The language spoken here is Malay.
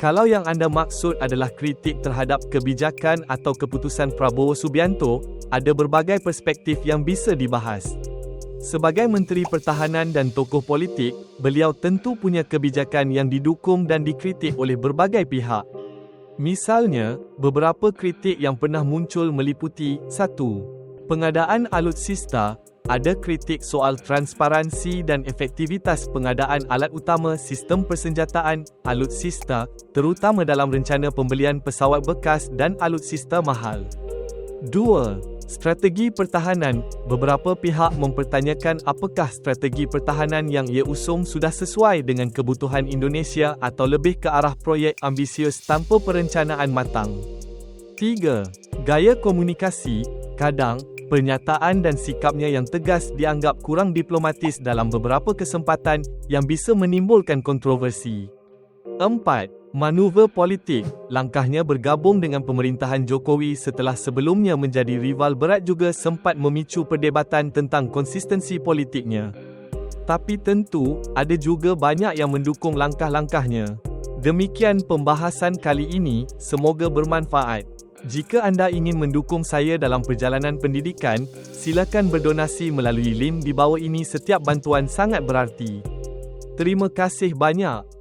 Kalau yang anda maksud adalah kritik terhadap kebijakan atau keputusan Prabowo Subianto, ada berbagai perspektif yang bisa dibahas. Sebagai Menteri Pertahanan dan tokoh politik, beliau tentu punya kebijakan yang didukung dan dikritik oleh berbagai pihak. Misalnya, beberapa kritik yang pernah muncul meliputi 1. Pengadaan alutsista, ada kritik soal transparansi dan efektivitas pengadaan alat utama sistem persenjataan alutsista, terutama dalam rencana pembelian pesawat bekas dan alutsista mahal. 2. Strategi pertahanan, beberapa pihak mempertanyakan apakah strategi pertahanan yang ia usung sudah sesuai dengan kebutuhan Indonesia atau lebih ke arah proyek ambisius tanpa perencanaan matang. 3. Gaya komunikasi, kadang, pernyataan dan sikapnya yang tegas dianggap kurang diplomatis dalam beberapa kesempatan yang bisa menimbulkan kontroversi. 4. Manuver politik, langkahnya bergabung dengan pemerintahan Jokowi setelah sebelumnya menjadi rival berat juga sempat memicu perdebatan tentang konsistensi politiknya. Tapi tentu, ada juga banyak yang mendukung langkah-langkahnya. Demikian pembahasan kali ini, semoga bermanfaat. Jika anda ingin mendukung saya dalam perjalanan pendidikan, silakan berdonasi melalui link di bawah ini setiap bantuan sangat berarti. Terima kasih banyak.